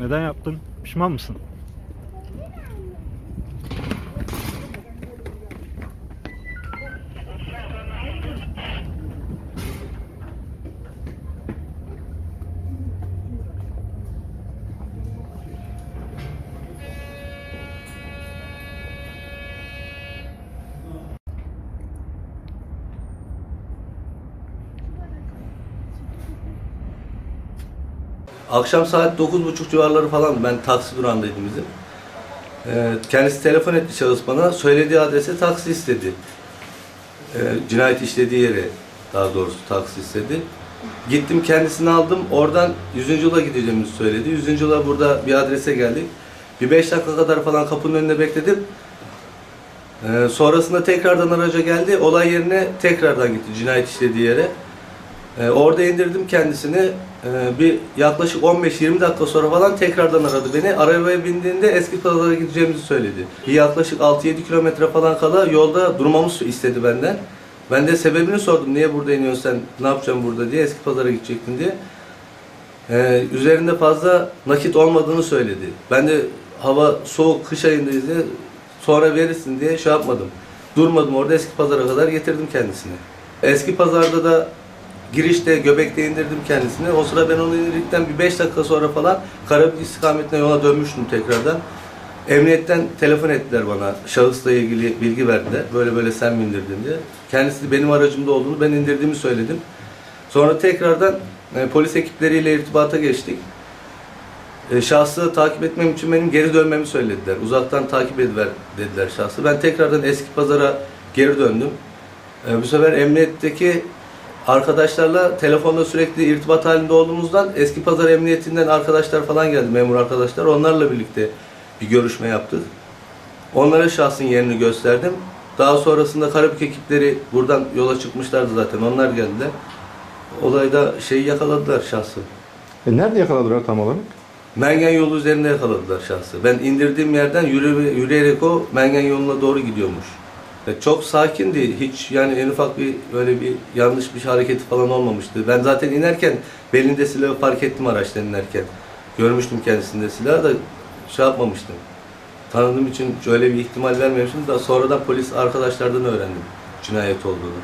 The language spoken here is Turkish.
Neden yaptın? Pişman mısın? Akşam saat 9.30 civarları falan ben taksi durağındaydım bizim. Ee, kendisi telefon etti şahıs bana. Söylediği adrese taksi istedi. Ee, cinayet işlediği yere daha doğrusu taksi istedi. Gittim kendisini aldım. Oradan 100. yıla gideceğimizi söyledi. 100. yıla burada bir adrese geldik. Bir 5 dakika kadar falan kapının önünde bekledim. Ee, sonrasında tekrardan araca geldi. Olay yerine tekrardan gitti cinayet işlediği yere. Ee, orada indirdim kendisini. Ee, bir yaklaşık 15-20 dakika sonra falan tekrardan aradı beni. Arabaya bindiğinde eski pazara gideceğimizi söyledi. Bir yaklaşık 6-7 kilometre falan kala yolda durmamız istedi benden. Ben de sebebini sordum. Niye burada iniyorsun sen? Ne yapacaksın burada diye. Eski pazara gidecektin diye. Ee, üzerinde fazla nakit olmadığını söyledi. Ben de hava soğuk, kış ayındayız diye sonra verirsin diye şey yapmadım. Durmadım orada eski pazara kadar getirdim kendisini. Eski pazarda da girişte göbekte indirdim kendisini. O sıra ben onu indirdikten bir 5 dakika sonra falan Karabük istikametine yola dönmüştüm tekrardan. Emniyetten telefon ettiler bana. Şahısla ilgili bilgi verdiler. Böyle böyle sen mi indirdin diye. Kendisi benim aracımda olduğunu ben indirdiğimi söyledim. Sonra tekrardan e, polis ekipleriyle irtibata geçtik. E, şahsı takip etmem için benim geri dönmemi söylediler. Uzaktan takip ediver dediler şahsı. Ben tekrardan eski pazara geri döndüm. E, bu sefer emniyetteki arkadaşlarla telefonda sürekli irtibat halinde olduğumuzdan eski pazar emniyetinden arkadaşlar falan geldi, memur arkadaşlar. Onlarla birlikte bir görüşme yaptık. Onlara şahsın yerini gösterdim. Daha sonrasında Karabük ekipleri buradan yola çıkmışlardı zaten. Onlar geldiler. Olayda şeyi yakaladılar şahsı. E nerede yakaladılar tam olarak? Mengen yolu üzerinde yakaladılar şahsı. Ben indirdiğim yerden yürü, yürüyerek o Mengen yoluna doğru gidiyormuş. Ve çok sakindi. Hiç yani en ufak bir böyle bir yanlış bir hareketi falan olmamıştı. Ben zaten inerken belinde silahı fark ettim araçtan inerken. Görmüştüm kendisinde silahı da şey yapmamıştım. Tanıdığım için şöyle bir ihtimal vermemiştim. Daha sonradan polis arkadaşlardan öğrendim cinayet olduğunu.